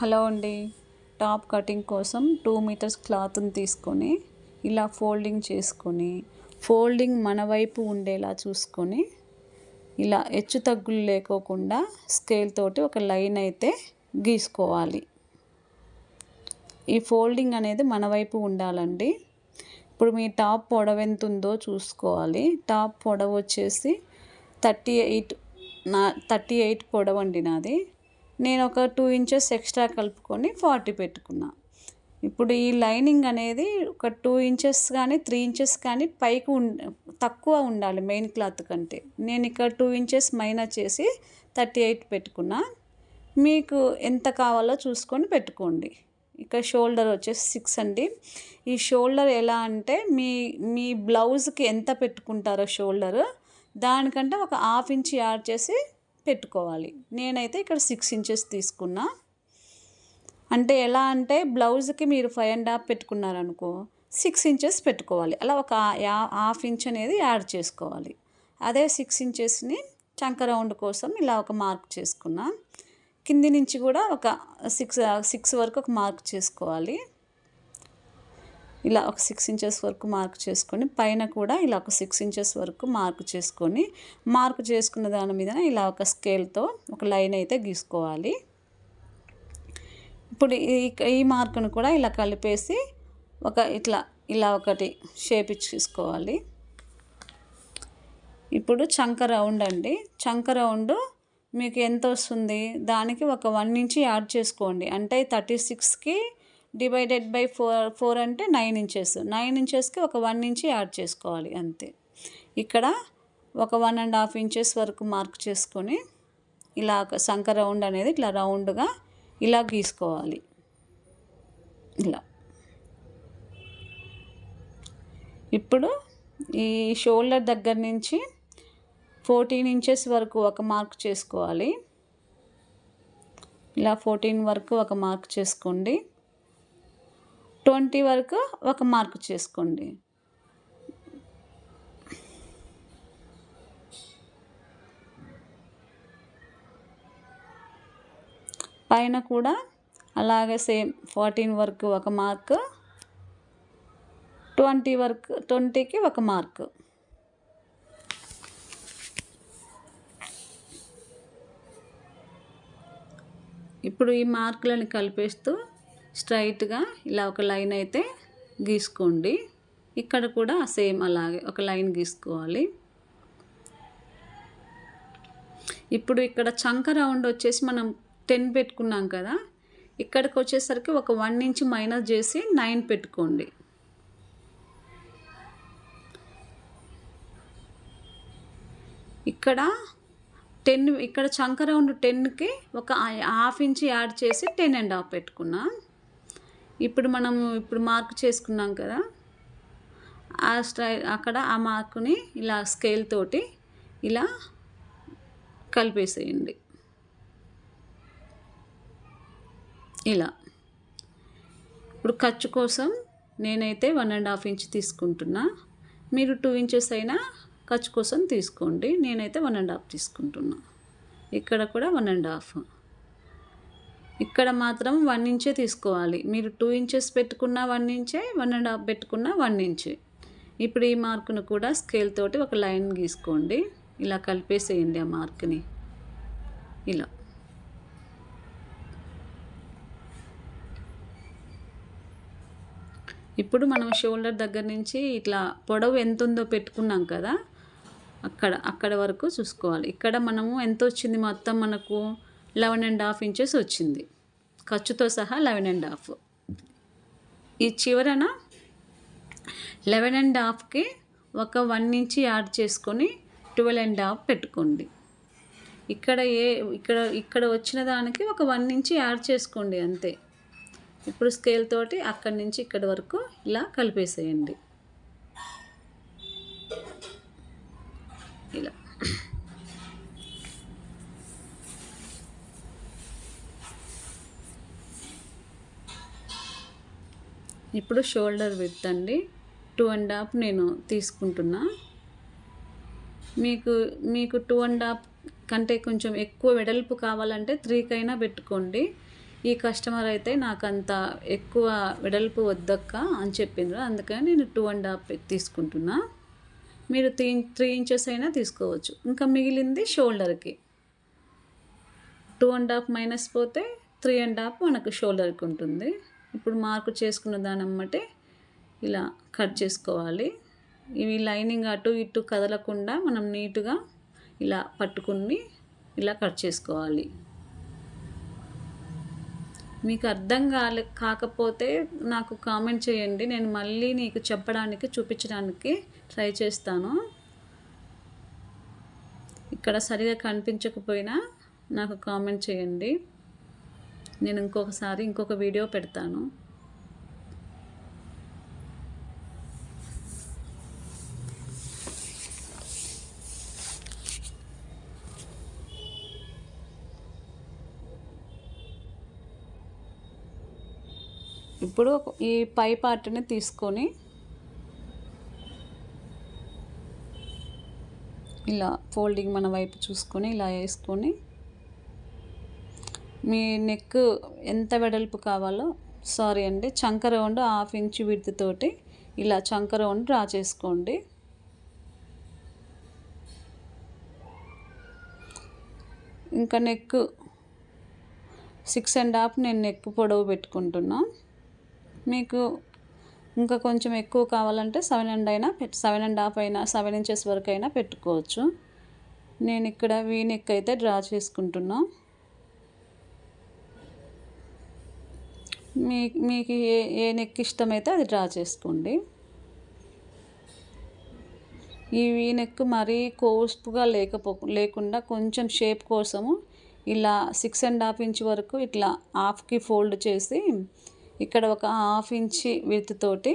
Hello అండి. Top cutting కోసం two metres క్లాత్ని తీసుకొని ఇలా ఫోల్డింగ్ చేసుకొని ఫోల్డింగ్ మన వైపు ఉండేలా చూసుకొని ఇలా హెచ్చు తగ్గులు లేకోకుండా స్కేల్ తోటి ఒక లైన్ అయితే గీసుకోవాలి. ఈ ఫోల్డింగ్ అనేది మన వైపు ఉండాలండి. ఇప్పుడు మీ టాప్ పొడవు ఎంత ఉందో చూసుకోవాలి. టాప్ పొడవు వచ్చేసి థర్టీ ఎయిట్ నా థర్టీ ఎయిట్ పొడవు అండి నాది. నేను ఒక టూ ఇంచెస్ ఎక్స్ట్రా కలుపుకొని ఫార్టీ పెట్టుకున్నా. ఇప్పుడు ఈ లైనింగ్ అనేది ఒక టూ ఇంచెస్ కానీ త్రీ ఇంచెస్ కానీ పైకి ఉం తక్కువ ఉండాలి మెయిన్ క్లాత్ కంటే. నేను ఇక్కడ టూ ఇంచెస్ మైనా చేసి థర్టీ ఎయిట్ పెట్టుకున్నా. మీకు ఎంత కావాలో చూసుకొని పెట్టుకోండి. ఇక్కడ షోల్డర్ వచ్చేసి సిక్స్ అండి. ఈ షోల్డర్ ఎలా అంటే మీ మీ బ్లౌజ్కి ఎంత పెట్టుకుంటారో షోల్డర్ దానికంటే ఒక హాఫ్ ఇంచ్ యాడ్ చేసి పెట్టుకోవాలి. నేనైతే ఇక్కడ సిక్స్ ఇంచెస్ తీసుకున్నా. అంటే ఎలా అంటే బ్లౌజ్కి మీరు ఫైవ్ అండ్ హాఫ్ పెట్టుకున్నారనుకో సిక్స్ ఇంచెస్ పెట్టుకోవాలి. అలా ఒక హాఫ్ ఇంచ్ అనేది యాడ్ చేసుకోవాలి. అదే సిక్స్ ఇంచెస్ని చంక రౌండ్ కోసం ఇలా ఒక మార్క్ చేసుకున్నా. కింది నుంచి కూడా ఒక సిక్స్ సిక్స్ వరకు ఒక మార్క్ చేసుకోవాలి. ఇలా ఒక సిక్స్ ఇంచెస్ వరకు మార్క్ చేసుకొని పైన కూడా ఇలా ఒక సిక్స్ ఇంచెస్ వరకు మార్క్ చేసుకొని మార్క్ చేసుకున్న దాని మీద ఇలా ఒక స్కేల్తో ఒక లైన్ అయితే గీసుకోవాలి. ఇప్పుడు ఈ ఈ మార్కును కూడా ఇలా కలిపేసి ఒక ఇట్లా ఇలా ఒకటి షేప్ ఇచ్చేసుకోవాలి. ఇప్పుడు చంక రౌండ్ అండి. చంక రౌండ్ మీకు ఎంత వస్తుంది? దానికి ఒక వన్ ఇంచ్ యాడ్ చేసుకోండి. అంటే థర్టీ సిక్స్కి డివైడెడ్ బై ఫోర్ ఫోర్ అంటే నైన్ ఇంచెస్. నైన్ ఇంచెస్కి ఒక వన్ ఇంచ్ యాడ్ చేసుకోవాలి అంతే. ఇక్కడ ఒక వన్ అండ్ హాఫ్ ఇంచెస్ వరకు మార్క్ చేసుకొని ఇలా ఒక సంక రౌండ్ అనేది ఇట్లా రౌండ్గా ఇలా గీసుకోవాలి. ఇలా. ఇప్పుడు ఈ షోల్డర్ దగ్గర నుంచి ఫోర్టీన్ ఇంచెస్ వరకు ఒక మార్క్ చేసుకోవాలి. ఇలా ఫోర్టీన్ వరకు ఒక మార్క్ చేసుకోండి. ట్వంటీ వరకు ఒక మార్క్ చేసుకోండి. పైన కూడా అలాగే సేమ్ ఫార్టీన్ వరకు ఒక మార్క్ ట్వంటీ వరకు ట్వంటీకి ఒక మార్క్. ఇప్పుడు ఈ మార్కులను కలిపేస్తూ స్ట్రైట్గా ఇలా ఒక లైన్ అయితే గీసుకోండి. ఇక్కడ కూడా సేమ్ అలాగే ఒక లైన్ గీసుకోవాలి. ఇప్పుడు ఇక్కడ చంక రౌండ్ వచ్చేసి మనం టెన్ పెట్టుకున్నాం కదా ఇక్కడికి వచ్చేసరికి ఒక వన్ ఇంచ్ మైనస్ చేసి నైన్ పెట్టుకోండి. ఇక్కడ టెన్ ఇక్కడ చంక రౌండ్ టెన్కి ఒక హాఫ్ ఇంచ్ యాడ్ చేసి టెన్ అండ్ హాఫ్ పెట్టుకున్నాను ఇప్పుడు మనము ఇప్పుడు మార్క్ చేసుకున్నాం కదా ఆ స్టై అక్కడ ఆ మార్కుని ఇలా స్కేల్ తోటి ఇలా కలిపేసేయండి. ఇలా. ఇప్పుడు ఖర్చు కోసం నేనైతే వన్ అండ్ హాఫ్ ఇంచ్ తీసుకుంటున్నా. మీరు టూ ఇంచెస్ అయినా ఖర్చు కోసం తీసుకోండి. నేనైతే వన్ అండ్ హాఫ్ తీసుకుంటున్నా. ఇక్కడ కూడా వన్ అండ్ హాఫ్. ఇక్కడ మాత్రం వన్ ఇంచే తీసుకోవాలి. మీరు టూ ఇంచెస్ పెట్టుకున్న వన్ ఇంచే వన్ అండ్ హాఫ్ పెట్టుకున్న వన్ ఇంచే. ఇప్పుడు ఈ మార్కును కూడా స్కేల్ తోటి ఒక లైన్ గీసుకోండి. ఇలా కలిపేసేయండి ఆ మార్క్ని. ఇలా. ఇప్పుడు మనం షోల్డర్ దగ్గర నుంచి ఇట్లా పొడవు ఎంత ఉందో పెట్టుకున్నాం కదా అక్కడ అక్కడ వరకు చూసుకోవాలి. ఇక్కడ మనము ఎంత వచ్చింది మొత్తం మనకు? లెవెన్ అండ్ హాఫ్ ఇంచెస్ వచ్చింది. ఖర్చుతో సహా లెవెన్ అండ్ హాఫ్. ఈ చివరన లెవెన్ అండ్ హాఫ్కి ఒక వన్ ఇంచ్ యాడ్ చేసుకొని ట్వెల్వ్ అండ్ హాఫ్ పెట్టుకోండి. ఇక్కడ ఏ ఇక్కడ ఇక్కడ వచ్చిన దానికి ఒక వన్ ఇంచ్ యాడ్ చేసుకోండి అంతే. ఇప్పుడు స్కేల్ తోటి అక్కడి నుంచి ఇక్కడి వరకు ఇలా కలిపేసేయండి. ఇలా. ఇప్పుడు షోల్డర్ విత్ అండి. టూ అండ్ హాఫ్ నేను తీసుకుంటున్నా. మీకు మీకు టూ అండ్ హాఫ్ కంటే కొంచెం ఎక్కువ వెడల్పు కావాలంటే త్రీకైనా పెట్టుకోండి. ఈ కస్టమర్ అయితే నాకు అంత ఎక్కువ వెడల్పు వద్దక్క అని చెప్పిండ్రు. అందుకని నేను టూ అండ్ హాఫ్ తీసుకుంటున్నా. మీరు త్రీ త్రీ ఇంచెస్ అయినా తీసుకోవచ్చు. ఇంకా మిగిలింది షోల్డర్కి. టూ అండ్ హాఫ్ మైనస్ పోతే త్రీ అండ్ హాఫ్ మనకు షోల్డర్కి ఉంటుంది. ఇప్పుడు మార్కు చేసుకున్న దాని అమ్మటే ఇలా కట్ చేసుకోవాలి. ఇవి లైనింగ్ అటు ఇటు కదలకుండా మనం నీట్గా ఇలా పట్టుకుని ఇలా కట్ చేసుకోవాలి. మీకు అర్థం కాలే కాకపోతే నాకు కామెంట్ చేయండి. నేను మళ్ళీ నీకు చెప్పడానికి చూపించడానికి ట్రై చేస్తాను. ఇక్కడ సరిగా కనిపించకపోయినా నాకు కామెంట్ చేయండి. నేను ఇంకొకసారి ఇంకొక వీడియో పెడతాను. ఇప్పుడు ఈ పై పార్ట్ని తీసుకొని ఇలా ఫోల్డింగ్ మన వైపు చూసుకొని ఇలా వేసుకొని మీ నెక్ ఎంత వెడల్పు కావాలో సారీ అండి చంక రౌండ్ హాఫ్ ఇంచ్ విడ్త్ తోటి ఇలా చంక రౌండ్ డ్రా చేసుకోండి. ఇంకా నెక్ సిక్స్ అండ్ హాఫ్ నేను నెక్ పొడవు పెట్టుకుంటున్నా. మీకు ఇంకా కొంచెం ఎక్కువ కావాలంటే సెవెన్ అండ్ అయినా సెవెన్ అండ్ హాఫ్ అయినా సెవెన్ ఇంచెస్ వరకు అయినా పెట్టుకోవచ్చు. నేను ఇక్కడ వీ నెక్ అయితే డ్రా చేసుకుంటున్నాను మీ మీకు ఏ ఏ నెక్ ఇష్టమైతే అది డ్రా చేసుకోండి. ఈ వీ నెక్ మరీ కోస్పుగా లేకపో లేకుండా కొంచెం షేప్ కోసము ఇలా సిక్స్ అండ్ హాఫ్ ఇంచ్ వరకు ఇట్లా హాఫ్కి ఫోల్డ్ చేసి ఇక్కడ ఒక హాఫ్ ఇంచి విత్ తోటి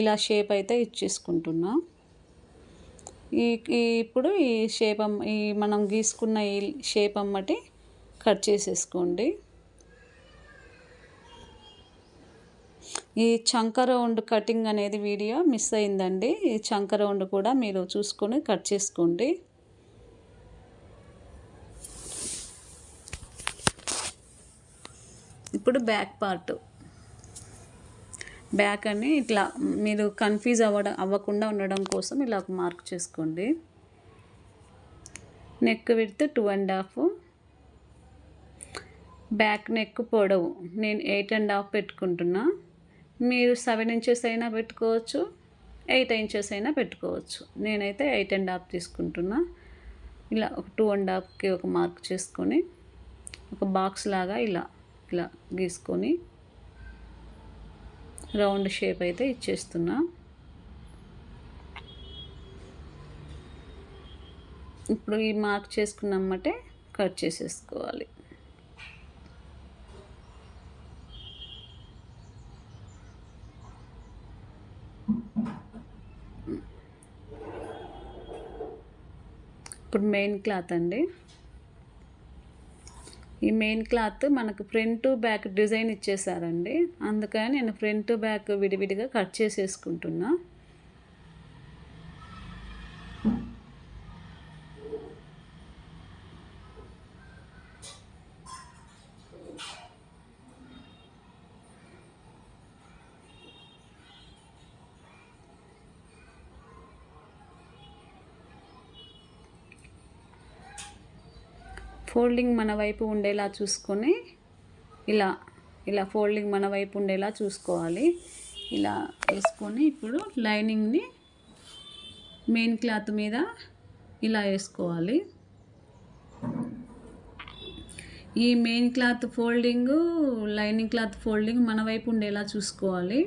ఇలా షేప్ అయితే ఇచ్చేసుకుంటున్నా. ఈ ఇప్పుడు ఈ షేప్ ఈ మనం గీసుకున్న ఈ షేప్ అమ్మటి కట్ చేసేసుకోండి. ఈ చంక రౌండ్ కటింగ్ అనేది వీడియో మిస్ అయిందండి. ఈ చంక రౌండ్ కూడా మీరు చూసుకొని కట్ చేసుకోండి. ఇప్పుడు బ్యాక్ పార్ట్. బ్యాక్ అని ఇట్లా మీరు కన్ఫ్యూజ్ అవ్వడం అవ్వకుండా ఉండడం కోసం ఇలా ఒక మార్క్ చేసుకోండి. Neck width two and half. Back neck పొడవు. నేను ఎయిట్ అండ్ హాఫ్ పెట్టుకుంటున్నా. మీరు సెవెన్ ఇంచెస్ అయినా పెట్టుకోవచ్చు ఎయిట్ ఇంచెస్ అయినా పెట్టుకోవచ్చు. నేనైతే ఎయిట్ అండ్ హాఫ్ తీసుకుంటున్నా. ఇలా ఒక టూ అండ్ హాఫ్కి ఒక మార్క్ చేసుకొని ఒక బాక్స్ లాగా ఇలా ఇలా గీసుకొని రౌండ్ షేప్ అయితే ఇచ్చేస్తున్నా. ఇప్పుడు ఈ మార్క్ చేసుకున్నామంటే కట్ చేసేసుకోవాలి. ఇప్పుడు మెయిన్ క్లాత్ అండి. ఈ మెయిన్ క్లాత్ మనకు ఫ్రంట్ బ్యాక్ డిజైన్ ఇచ్చేసారండి. అందుకని నేను ఫ్రంట్ బ్యాక్ విడివిడిగా కట్ చేసేసుకుంటున్నా. ఫోల్డింగ్ మన వైపు ఉండేలా చూసుకొని ఇలా ఇలా ఫోల్డింగ్ మన వైపు ఉండేలా చూసుకోవాలి. ఇలా వేసుకొని ఇప్పుడు లైనింగ్ని మెయిన్ క్లాత్ మీద ఇలా వేసుకోవాలి. ఈ main cloth folding lining cloth folding మన వైపు ఉండేలా చూసుకోవాలి.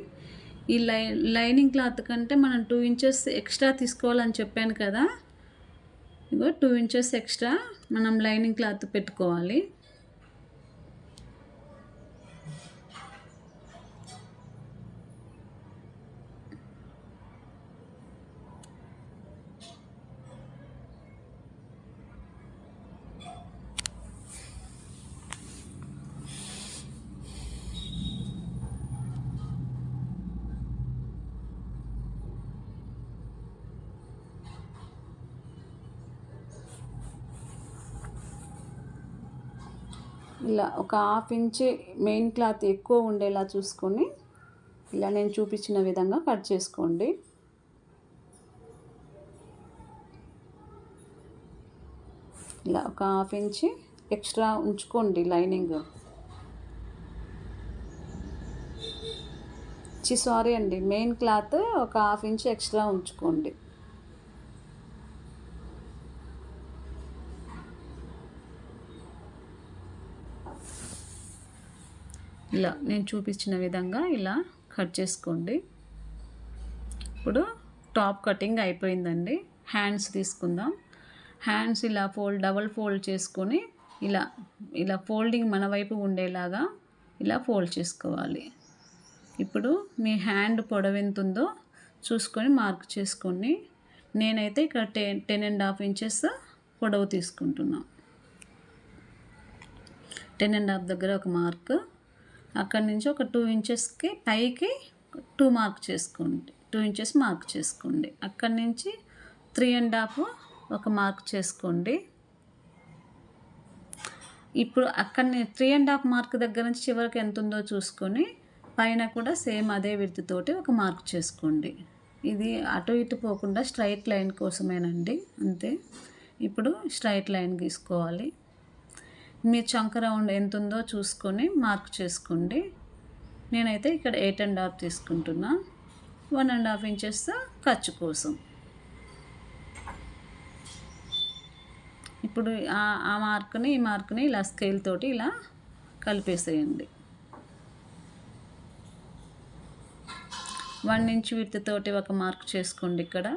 ఈ లై లైనింగ్ క్లాత్ కంటే మనం టూ ఇంచెస్ ఎక్స్ట్రా తీసుకోవాలని చెప్పాను కదా ఇగో టూ ఇంచెస్ ఎక్స్ట్రా మనం లైనింగ్ క్లాత్ పెట్టుకోవాలి. ఇలా ఒక హాఫ్ ఇంచ్ మెయిన్ క్లాత్ ఎక్కువ ఉండేలా చూసుకొని ఇలా నేను చూపించిన విధంగా కట్ చేసుకోండి. ఇలా ఒక హాఫ్ ఇంచ్ ఎక్స్ట్రా ఉంచుకోండి లైనింగ్. చి సారీ అండి మెయిన్ క్లాత్ ఒక హాఫ్ ఇంచ్ ఎక్స్ట్రా ఉంచుకోండి. ఇలా నేను చూపించిన విధంగా ఇలా కట్ చేసుకోండి. ఇప్పుడు టాప్ కటింగ్ అయిపోయిందండి. హ్యాండ్స్ తీసుకుందాం. హ్యాండ్స్ ఇలా ఫోల్డ్ డబల్ ఫోల్డ్ చేసుకొని ఇలా ఇలా ఫోల్డింగ్ మన వైపు ఉండేలాగా ఇలా ఫోల్డ్ చేసుకోవాలి. ఇప్పుడు మీ హ్యాండ్ పొడవు ఎంత ఉందో చూసుకొని మార్క్ చేసుకొని నేనైతే ఇక్కడ ten ten and half inches పొడవు తీసుకుంటున్నాను టెన్ అండ్ హాఫ్ దగ్గర ఒక మార్క్. అక్కడి నుంచి ఒక టూ ఇంచెస్కి పైకి టూ మార్క్ చేసుకోండి. టూ ఇంచెస్ మార్క్ చేసుకోండి. అక్కడి నుంచి త్రీ అండ్ హాఫ్ ఒక మార్క్ చేసుకోండి. ఇప్పుడు అక్కడనే త్రీ అండ్ హాఫ్ మార్క్ దగ్గర నుంచి చివరికి ఎంత ఉందో చూసుకొని పైన కూడా సేమ్ అదే విడుతుతోటి ఒక మార్క్ చేసుకోండి. ఇది అటు ఇటు పోకుండా స్ట్రైట్ లైన్ కోసమేనండి. అంతే. ఇప్పుడు స్ట్రైట్ లైన్ గీసుకోవాలి. మీ చంక రౌండ్ ఎంత ఉందో చూసుకొని మార్క్ చేసుకోండి. నేనైతే ఇక్కడ ఎయిట్ అండ్ హాఫ్ తీసుకుంటున్నా. వన్ అండ్ హాఫ్ ఇంచెస్ ఖర్చు కోసం. ఇప్పుడు ఆ మార్క్ని ఈ మార్క్ని ఇలా స్కేల్ తోటి ఇలా కలిపేసేయండి. వన్ ఇంచ్ విత్ తోటి ఒక మార్క్ చేసుకోండి ఇక్కడ.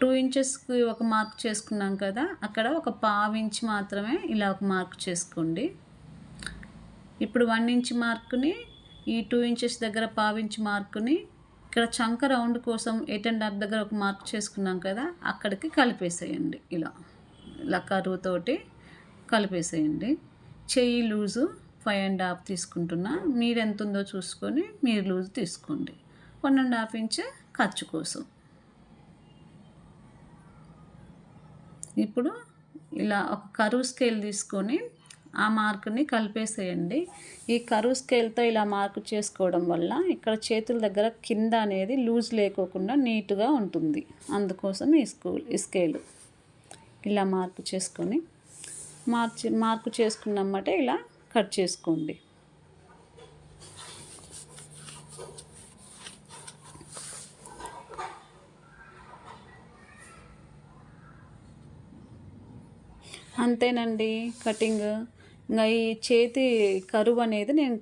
టూ ఇంచెస్కి ఒక మార్క్ చేసుకున్నాం కదా అక్కడ ఒక పావు ఇంచ్ మాత్రమే ఇలా ఒక మార్క్ చేసుకోండి. ఇప్పుడు వన్ ఇంచ్ మార్క్ని ఈ టూ ఇంచెస్ దగ్గర పావు ఇంచ్ మార్కుని ఇక్కడ చంక రౌండ్ కోసం ఎయిట్ అండ్ హాఫ్ దగ్గర ఒక మార్క్ చేసుకున్నాం కదా అక్కడికి కలిపేసేయండి. ఇలా ఇలా కరువుతోటి కలిపేసేయండి. చెయ్యి లూజు ఫైవ్ అండ్ హాఫ్ తీసుకుంటున్నా. మీరు ఎంత ఉందో చూసుకొని మీరు లూజ్ తీసుకోండి. వన్ అండ్ హాఫ్ ఇంచ్ ఖర్చు కోసం. ఇప్పుడు ఇలా ఒక కరువు స్కేల్ తీసుకొని ఆ మార్కుని కలిపేసేయండి. ఈ కరువు స్కేల్తో ఇలా మార్కు చేసుకోవడం వల్ల ఇక్కడ చేతుల దగ్గర కింద అనేది లూజ్ లేకోకుండా నీట్గా ఉంటుంది. అందుకోసం ఈ స్కూల్ ఈ స్కేలు ఇలా మార్పు చేసుకొని మార్చి మార్పు చేసుకున్నమ్మటే ఇలా కట్ చేసుకోండి. అంతేనండి కటింగ్. ఇంకా ఈ చేతి కరువు అనేది నేను